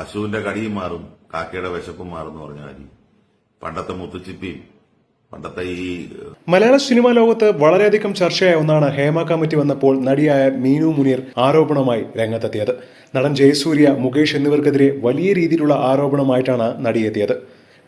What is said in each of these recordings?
പശുവിന്റെ കടിയും മാറും കാക്കയുടെ വിശപ്പും മാറും എന്ന് പറഞ്ഞ കാര്യം പണ്ടത്തെ മുത്തുച്ചിപ്പിയും പണ്ടത്തെ ഈ മലയാള സിനിമാ ലോകത്ത് വളരെയധികം ചർച്ചയായ ഒന്നാണ് ഹേമ കമ്മിറ്റി വന്നപ്പോൾ നടിയായ മീനു മുനീർ ആരോപണമായി രംഗത്തെത്തിയത്. നടൻ ജയസൂര്യ മുകേഷ് എന്നിവർക്കെതിരെ വലിയ രീതിയിലുള്ള ആരോപണമായിട്ടാണ് നടിയെത്തിയത്.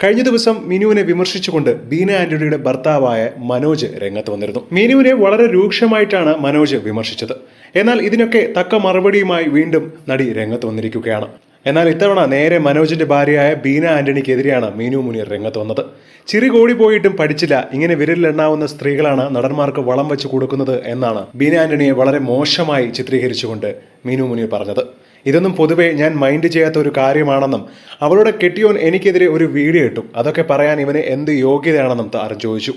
കഴിഞ്ഞ ദിവസം മിനുവിനെ വിമർശിച്ചുകൊണ്ട് ബീന ആന്റണിയുടെ ഭർത്താവായ മനോജ് രംഗത്ത് വന്നിരുന്നു. മിനുവിനെ വളരെ രൂക്ഷമായിട്ടാണ് മനോജ് വിമർശിച്ചത്. എന്നാൽ ഇതിനൊക്കെ തക്ക മറുപടിയുമായി വീണ്ടും നടി രംഗത്ത് വന്നിരിക്കുകയാണ്. എന്നാൽ ഇത്തവണ നേരെ മനോജിന്റെ ഭാര്യയായ ബീന ആന്റണിക്കെതിരെയാണ് മീനു മുനീർ രംഗത്ത് വന്നത്. ചിരി കോടി പോയിട്ടും പഠിച്ചില്ല. ഇങ്ങനെ വിരലിലെണ്ണാവുന്ന സ്ത്രീകളാണ് നടന്മാർക്ക് വളം വെച്ച് കൊടുക്കുന്നത് എന്നാണ് ബീന ആന്റണിയെ വളരെ മോശമായി ചിത്രീകരിച്ചുകൊണ്ട് മീനു മുനീർ പറഞ്ഞത്. ഇതൊന്നും പൊതുവേ ഞാൻ മൈൻഡ് ചെയ്യാത്ത ഒരു കാര്യമാണെന്നും അവളുടെ കെട്ടിയോൻ എനിക്കെതിരെ ഒരു വീഡിയോ ഇട്ടു. അതൊക്കെ പറയാൻ ഇവന് എന്ത് യോഗ്യതയാണെന്നും താരം ചോദിച്ചു.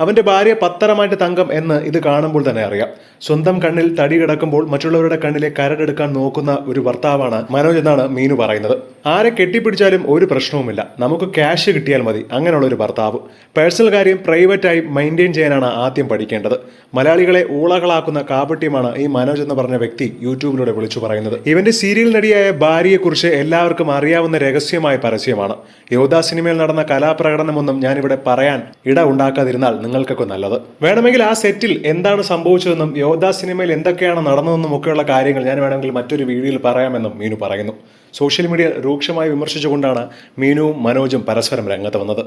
അവന്റെ ഭാര്യ പത്തരമായിട്ട് തങ്കം എന്ന് ഇത് കാണുമ്പോൾ തന്നെ അറിയാം. സ്വന്തം കണ്ണിൽ തടി കിടക്കുമ്പോൾ മറ്റുള്ളവരുടെ കണ്ണിലെ കരടെടുക്കാൻ നോക്കുന്ന ഒരു ഭർത്താവാണ് മനോജ് എന്നാണ് മീനു പറയുന്നത്. ആരെ കെട്ടിപ്പിടിച്ചാലും ഒരു പ്രശ്നവുമില്ല. നമുക്ക് ക്യാഷ് കിട്ടിയാൽ മതി. അങ്ങനെയുള്ള ഒരു ഭർത്താവ്. പേഴ്സണൽ കാര്യം പ്രൈവറ്റായി മെയിന്റെയിൻ ചെയ്യാനാണ് ആദ്യം പഠിക്കേണ്ടത്. മലയാളികളെ ഊളകളാക്കുന്ന കാപട്യമാണ് ഈ മനോജ് എന്ന് പറഞ്ഞ വ്യക്തി യൂട്യൂബിലൂടെ വിളിച്ചു പറയുന്നത്. ഇവന്റെ സീരിയൽ നടിയായ ഭാര്യയെക്കുറിച്ച് എല്ലാവർക്കും അറിയാവുന്ന രഹസ്യമായ പരസ്യമാണ്. യോധ സിനിമയിൽ നടന്ന കലാപ്രകടനമൊന്നും ഞാനിവിടെ പറയാൻ ഇട ഉണ്ടാക്കാതിരുന്നാൽ നിങ്ങൾക്കൊക്കെ നല്ലത്. വേണമെങ്കിൽ ആ സെറ്റിൽ എന്താണ് സംഭവിച്ചതെന്നും യോധ സിനിമയിൽ എന്തൊക്കെയാണ് നടന്നതെന്നും ഒക്കെയുള്ള കാര്യങ്ങൾ ഞാൻ വേണമെങ്കിൽ മറ്റൊരു വീഡിയോയിൽ പറയാമെന്നും മീനു പറയുന്നു. സോഷ്യൽ മീഡിയ രൂക്ഷമായി വിമർശിച്ചുകൊണ്ടാണ് മീനുവും മനോജും പരസ്പരം രംഗത്ത് വന്നത്